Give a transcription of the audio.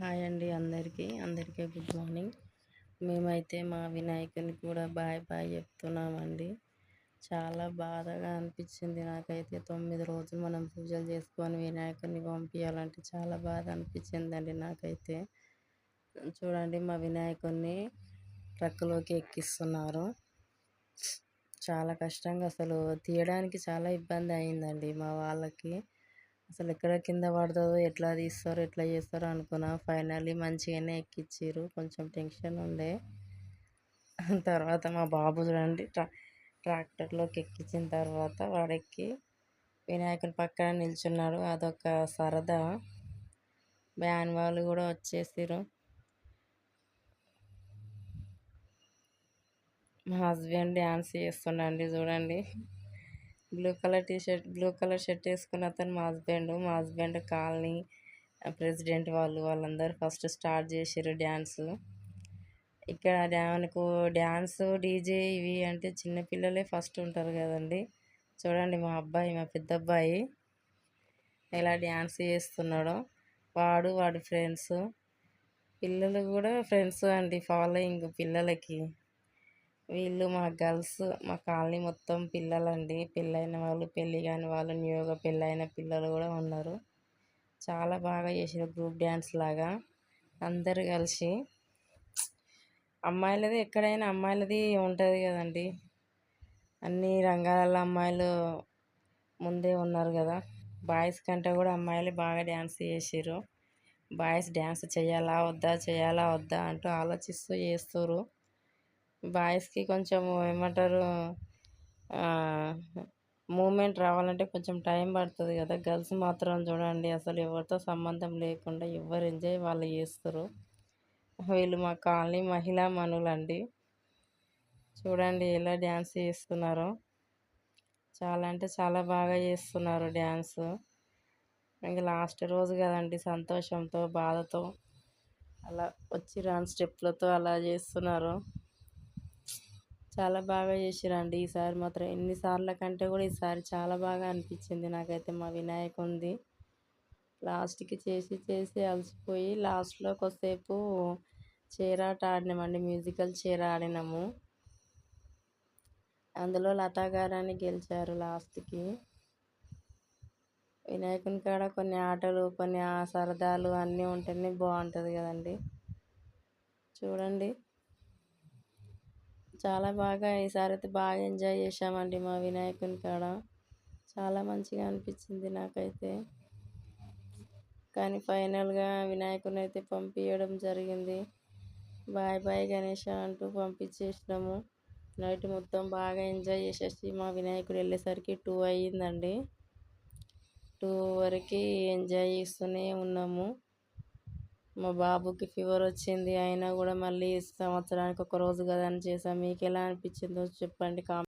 Hi అండి అందరికీ. అందరికీ గుడ్ మార్నింగ్. మేమైతే మా వినాయకుని కూడా బాయ్ బాయ్ చెప్తున్నామండి. చాలా బాధగా అనిపించింది నాకైతే. తొమ్మిది రోజులు మనం పూజలు చేసుకొని వినాయకుని పంపించాలంటే చాలా బాధ అనిపించిందండి నాకైతే. చూడండి మా వినాయకుడిని ట్రక్కులోకి ఎక్కిస్తున్నారు. చాలా కష్టంగా అసలు తీయడానికి చాలా ఇబ్బంది అయిందండి మా వాళ్ళకి. అసలు ఎక్కడ కింద పడుతుందో ఎట్లా తీస్తారో ఎట్లా చేస్తారో అనుకున్నా ఫైనల్లీ మంచిగానే ఎక్కిచ్చారు కొంచెం టెన్షన్ ఉండే. తర్వాత మా బాబు చూడండి ట్రా ట్రాక్టర్లోకి ఎక్కించిన తర్వాత వాడెక్కి వినాయకుని పక్కన నిల్చున్నాడు. అదొక సరదా. బ్యాన్ వాళ్ళు కూడా వచ్చేసారు మా హస్బెండ్ డ్యాన్స్ చేస్తుండండి చూడండి. Blue colour T shirt blue colour shirt వేసుకున్న అతను మా హస్బెండ్. మా హస్బెండ్ కాలనీ ప్రెసిడెంట్ వాళ్ళు. వాళ్ళందరూ ఫస్ట్ స్టార్ట్ చేసారు డ్యాన్స్. ఇక్కడ డ్యాన్కు డ్యాన్స్ డీజే ఇవి అంటే చిన్నపిల్లలే ఫస్ట్ ఉంటారు కదండి. చూడండి మా అబ్బాయి మా పెద్ద అబ్బాయి ఎలా డ్యాన్స్ చేస్తున్నాడో. వాడు వాడి ఫ్రెండ్స్. పిల్లలు కూడా ఫ్రెండ్స్ అండి ఫాలోయింగ్ పిల్లలకి. వీళ్ళు మా గర్ల్స్ మా కాలనీ మొత్తం పిల్లలండి. పెళ్ళైన వాళ్ళు పెళ్ళి కాని వాళ్ళు న్యూగా పెళ్ళైన పిల్లలు కూడా ఉన్నారు. చాలా బాగా చేసారు గ్రూప్ డ్యాన్స్ లాగా. అందరు కలిసి. అమ్మాయిలది ఎక్కడైనా అమ్మాయిలది ఉంటుంది కదండి. అన్ని రంగాలలో అమ్మాయిలు ముందే ఉన్నారు కదా. బాయ్స్ కంటే కూడా అమ్మాయిలు బాగా డ్యాన్స్ చేసారు బాయ్స్ డ్యాన్స్ చేయాలా వద్దా చేయాలా వద్దా అంటూ ఆలోచిస్తూ చేస్తారు బాయ్స్కి కొంచెం ఏమంటారు మూమెంట్ రావాలంటే కొంచెం టైం పడుతుంది కదా. గర్ల్స్ మాత్రం చూడండి అసలు ఎవరితో సంబంధం లేకుండా ఎవరు ఎంజాయ్ వాళ్ళు చేస్తారు. వీళ్ళు మా కాలనీ మహిళా మనులండి. చూడండి ఎలా డ్యాన్స్ చేస్తున్నారో. చాలా అంటే చాలా బాగా చేస్తున్నారు డ్యాన్స్. ఇంకా లాస్ట్ రోజు కదండి సంతోషంతో బాధతో అలా వచ్చి రాని స్టెప్లతో అలా చేస్తున్నారు. చాలా బాగా చేసిరండి. ఈసారి మాత్రం ఎన్నిసార్ల కంటే కూడా ఈసారి చాలా బాగా అనిపించింది నాకైతే. మా వినాయకుంది లాస్ట్కి చేసి చేసి అలసిపోయి లాస్ట్లో కొద్దిసేపు చీరాట ఆడినామండి. మ్యూజికల్ చీర ఆడినాము. అందులో లతా గారని గెలిచారు లాస్ట్కి. వినాయకుని కాడ కొన్ని ఆటలు కొన్ని సరదాలు అన్నీ ఉంటేనే బాగుంటుంది కదండి. చూడండి. చాలా బాగా ఈసారి అయితే బాగా ఎంజాయ్ చేసామండి మా వినాయకుని కాడ. చాలా మంచిగా అనిపించింది నాకైతే. కానీ ఫైనల్గా వినాయకుని అయితే పంపించడం జరిగింది. బాయ్ బాయ్ గణేష అంటూ పంపించేసినాము. నైట్ మొత్తం బాగా ఎంజాయ్ చేసేసి మా వినాయకుడు వెళ్ళేసరికి టూ అయ్యిందండి. టూ వరకు ఎంజాయ్ చేస్తూనే ఉన్నాము. మా బాబుకి ఫీవర్ వచ్చింది అయినా కూడా మళ్ళీ సంవత్సరానికి ఒక రోజు కదా అని చేసాం మీకు ఎలా అనిపించిందో చెప్పండి కామెంట్